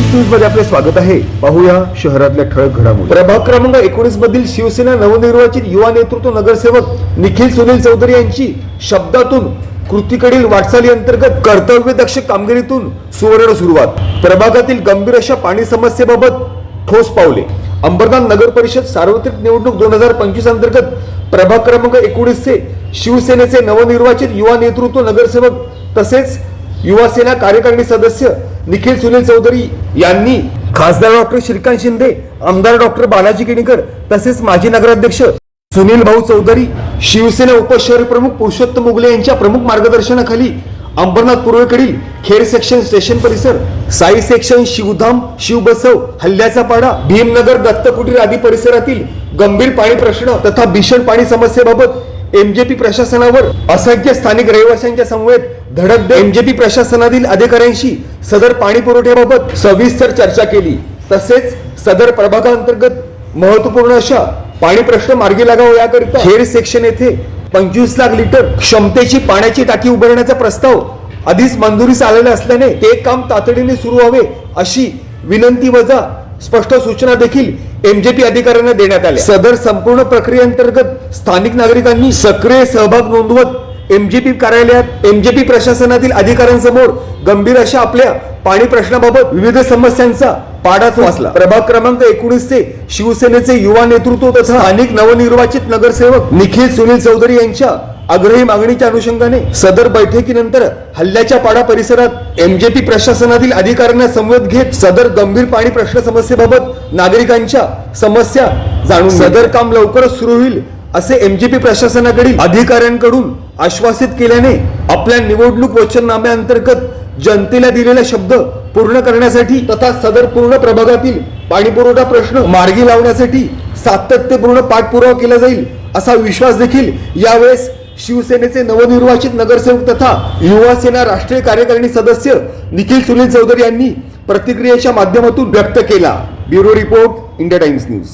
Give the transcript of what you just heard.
न्यूजमध्ये आपले स्वागत आहे. पाहूया शहरातल्या ठळक घडामोडी. प्रभाग क्रमांक एकोणीस मधील शिवसेना नवनिर्वाचित युवा नेतृत्व नगरसेवक निखिल सुनील चौधरी यांची शब्दातून कृतीकडील वाटचाली अंतर्गत कर्तव्यदक्ष कामगिरीतून सुवर्ण सुरुवात. प्रभागातील गंभीर अशा पाणी समस्येबाबत ठोस पावले. अंबरनाथ नगर परिषद सार्वत्रिक निवडणूक दोन हजार पंचवीस अंतर्गत प्रभाग क्रमांक एकोणीसचे शिवसेनेचे नवनिर्वाचित युवा नेतृत्व नगरसेवक तसेच युवासेना कार्यकारिणी सदस्य निखिल सुनील चौधरी यांनी खासदार डॉक्टर श्रीकांत शिंदे आमदार डॉक्टर बालाजी किणीकर तसेच माजी नगराध्यक्ष सुनील भाऊ चौधरी शिवसेना उपशहर प्रमुख पुरुषोत्तम मुगले यांच्या प्रमुख मार्गदर्शनाखाली अंबरनाथ पूर्वेकडील खेड सेक्शन स्टेशन परिसर साई सेक्शन शिवधाम शिवबसव हल्ल्याचा पाडा भीमनगर दत्तकुटीर आदी परिसरातील गंभीर पाणी प्रश्न तथा भीषण पाणी समस्येबाबत एमजेपी प्रशासनावर असंख्य स्थानिक रहिवाशांच्या समवेत धडक देत एमजेपी प्रशासनातील अधिकाऱ्यांशी सदर पाणी पुरवठ्याबाबत सविस्तर चर्चा केली. तसेच सदर प्रभागांतर्गत महत्त्वपूर्ण अशा पाणी प्रश्न मार्गी लागावा याकरिता खेड सेक्शन येथे पंचवीस लाख लिटर क्षमतेची पाण्याची टाकी उभारण्याचा प्रस्ताव आधीच मंजुरीस आलेला असल्याने ते काम तातडीने सुरू व्हावे अशी विनंती वजा स्पष्ट सूचना देखील एमजेपी अधिकाऱ्यांना देण्यात आल्या. सदर संपूर्ण प्रक्रियेअंतर्गत स्थानिक नागरिकांनी सक्रिय सहभाग नोंदवत एमजेपी कार्यालयात एमजेपी प्रशासनातील अधिकाऱ्यांसमोर गंभीर अशा आपल्या पाणी प्रश्नाबाबत विविध समस्यांचा पाडाच वाचला प्रभाग क्रमांक एकोणीस चे शिवसेनेचे युवा नेतृत्व तथा अनेक नवनिर्वाचित नगरसेवक निखिल सुनील चौधरी यांच्या आग्रही मागणीच्या अनुषंगाने सदर बैठकीनंतर हल्ल्याच्या पाडा परिसरात एमजेपी प्रशासनातील अधिकाऱ्यांना समवेत घेत सदर गंभीर पाणी प्रश्न समस्येबाबत नागरिकांच्या समस्या जाणून सदर काम लवकरच सुरू होईल असे एमजेपी प्रशासनाकडील अधिकाऱ्यांकडून आश्वासित केल्याने आपल्या निवडणूक वचननाम्याअंतर्गत जनतेला दिलेला शब्द पूर्ण करण्यासाठी तथा सदर पूर्ण प्रभागातील पाणी पुरवठा प्रश्न मार्गी लावण्यासाठी सातत्यपूर्ण पाठपुरावा केला जाईल असा विश्वास देखील यावेळेस शिवसेनेचे नवनिर्वाचित नगरसेवक तथा युवा सेना राष्ट्रीय कार्यकारिणी सदस्य निखिल सुनील चौधरी यांनी प्रतिक्रियेच्या माध्यमातून व्यक्त केला. Bureau report India Times news.